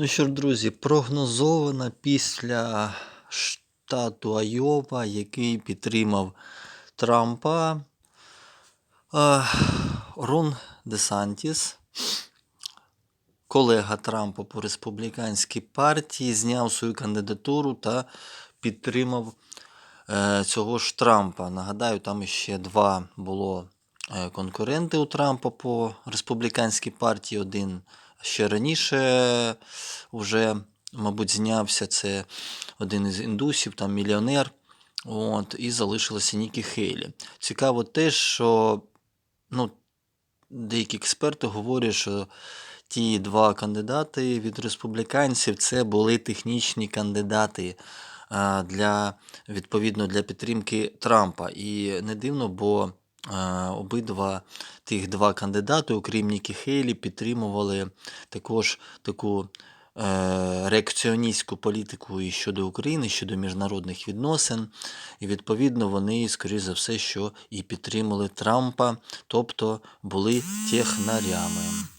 Ну що ж, друзі, прогнозовано після штату Айова, який підтримав Трампа, е, Рон Десантіс, колега Трампа по республіканській партії, зняв свою кандидатуру та підтримав е, цього ж Трампа. Нагадаю, там ще два було е, конкуренти у Трампа по республіканській партії. Один ще раніше вже, мабуть, знявся. Це один із індусів, там мільйонер. От, і залишилася Нікі Хейлі. Цікаво те, що ну, деякі експерти говорять, що ті два кандидати від республіканців це були технічні кандидати для відповідно для підтримки Трампа. І не дивно, бо обидва тих два кандидати, окрім Нікі Хейлі, підтримували також таку реакціоністську політику і щодо України, щодо міжнародних відносин. І відповідно вони, скоріш за все, що і підтримали Трампа, тобто були технарями.